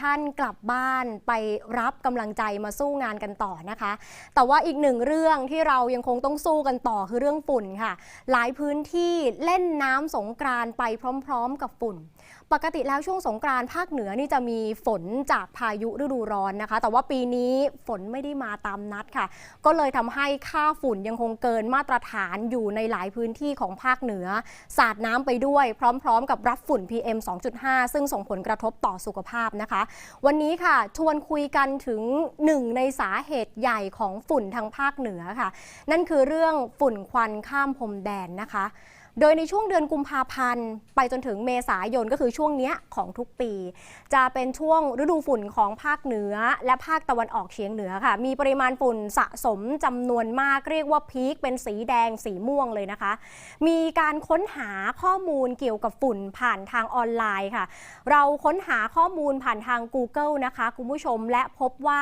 ท่านกลับบ้านไปรับกำลังใจมาสู้งานกันต่อนะคะ แต่ว่าอีกหนึ่งเรื่องที่เรายังคงต้องสู้กันต่อคือเรื่องฝุ่นค่ะ หลายพื้นที่เล่นน้ำสงกรานไปพร้อม ๆ กับฝุ่น ปกติแล้วช่วงสงกรานภาคเหนือนี่จะมีฝนจากพายุฤดูร้อนนะคะ แต่ว่าปีนี้ฝนไม่ได้มาตามนัดค่ะ ก็เลยทำให้ค่าฝุ่นยังคงเกินมาตรฐานอยู่ในหลายพื้นที่ของภาคเหนือ สาดน้ำไปด้วยพร้อม ๆ กับรับฝุ่น PM 2.5 ซึ่งส่งผลกระทบต่อสุขภาพนะคะวันนี้ค่ะ ชวนคุยกันถึงหนึ่งในสาเหตุใหญ่ของฝุ่นทางภาคเหนือค่ะ นั่นคือเรื่องฝุ่นควันข้ามพรมแดนนะคะ โดยในช่วงเดือนกุมภาพันธ์ ไปจนถึงเมษายนก็คือช่วงเนี้ยของทุกปี จะเป็นช่วงฤดูฝุ่นของภาคเหนือ และภาคตะวันออกเฉียงเหนือค่ะ มีปริมาณฝุ่นสะสมจำนวนมากเรียกว่าพีคเป็นสีแดงสีม่วงเลยนะคะ มีการค้นหาข้อมูลเกี่ยวกับฝุ่นผ่านทางออนไลน์ค่ะ เราค้นหาข้อมูลผ่านทาง Google นะคะคุณผู้ชมและพบว่า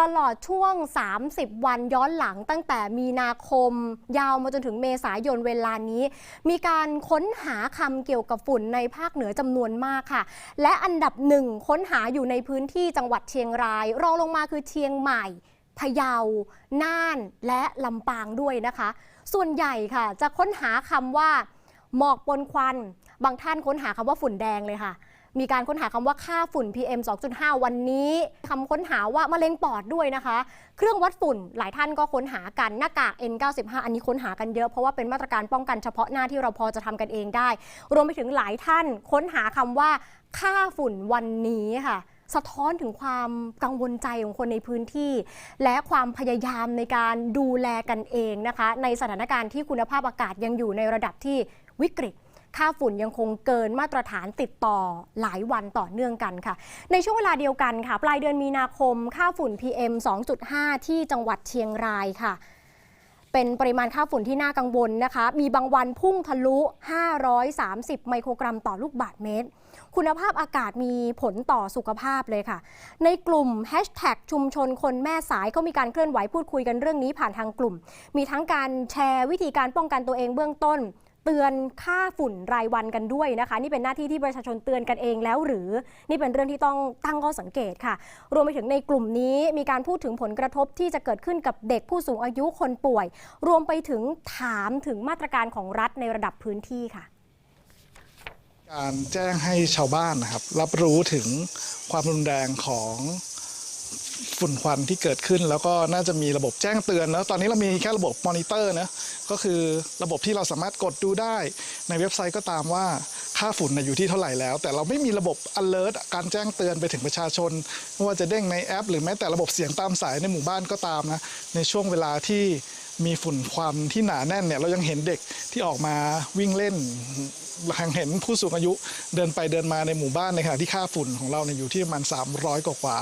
ตลอดช่วง 30 วันย้อนหลังตั้งแต่มีนาคม ยาวมาจนถึงเมษายนเวลานี้มีการค้นหาคำเกี่ยวกับฝุ่นในภาคเหนือจำนวนมากค่ะ และอันดับหนึ่งค้นหาอยู่ในพื้นที่จังหวัดเชียงราย รองลงมาคือเชียงใหม่พะเยา น่าน และลำปางด้วยนะคะ ส่วนใหญ่ค่ะ จะค้นหาคำว่า หมอกปนควัน บางท่านค้นหาคำว่าฝุ่นแดงเลยค่ะ มีการค้นหาคำว่าค่าฝุ่น PM 2.5 วันนี้คำค้นหาว่ามะเร็งปอดด้วยนะคะ เครื่องวัดฝุ่นหลายท่านก็ค้นหากันหน้ากาก N95 อันนี้ค้นหากันเยอะเพราะว่าเป็นมาตรการป้องกันเฉพาะหน้าที่เราพอจะทำกันเองได้ รวมไปถึงหลายท่านค้นหาคำว่าค่าฝุ่นวันนี้ค่ะสะท้อนถึงความกังวลใจของคนในพื้นที่ และความพยายามในการดูแลกันเองนะคะ ในสถานการณ์ที่คุณภาพอากาศยังอยู่ในระดับที่วิกฤต ค่าฝุ่นยังคงเกินมาตรฐานติดต่อหลายวันต่อเนื่องกันค่ะ ในช่วงเวลาเดียวกันค่ะ ปลายเดือนมีนาคม ค่าฝุ่น PM 2.5 ที่จังหวัดเชียงรายค่ะเป็นปริมาณค่าฝุ่นที่น่ากังวลนะคะ มีบางวันพุ่งทะลุ 530 ไมโครกรัมต่อลูกบาศก์เมตร คุณภาพอากาศมีผลต่อสุขภาพเลยค่ะ ในกลุ่ม Hashtag ชุมชนคนแม่สายก็มีการเคลื่อนไหวพูดคุยกันเรื่องนี้ผ่านทางกลุ่ม มีทั้งการแชร์วิธีการป้องกันตัวเองเบื้องต้น เตือนค่าฝุ่นรายวันกันด้วยนะคะ นี่เป็นหน้าที่ที่ประชาชนเตือนกันเองแล้วหรือ นี่เป็นเรื่องที่ต้องตั้งข้อสังเกตค่ะ รวมไปถึงในกลุ่มนี้มีการพูดถึงผลกระทบที่จะเกิดขึ้นกับเด็กผู้สูงอายุคนป่วย รวมไปถึงถามถึงมาตรการของรัฐในระดับพื้นที่ค่ะ การแจ้งให้ชาวบ้านนะครับ รับรู้ถึงความรุนแรงของ ฝุ่นควันที่เกิดขึ้น แล้วก็น่าจะมีระบบแจ้งเตือนแล้วตอนนี้เรามีแค่ระบบมอนิเตอร์นะก็คือระบบที่เราสามารถกดดูได้ ในเว็บไซต์ก็ตามว่าค่าฝุ่นอยู่ที่เท่าไหร่แล้ว แต่เราไม่มีระบบ alert การแจ้งเตือนไปถึงประชาชนไม่ว่าจะเด้งในแอป หรือแม้แต่ระบบเสียงตามสายในหมู่บ้านก็ตามนะในช่วงเวลาที่มีฝุ่นควันที่หนาแน่นเนี่ยเรายังเห็นเด็กที่ออกมาวิ่งเล่นยังเห็นผู้สูงอายุเดินไปเดินมาในหมู่บ้านในขณะที่ค่าฝุ่นของเราเนี่ยอยู่ที่ประมาณ300 กว่า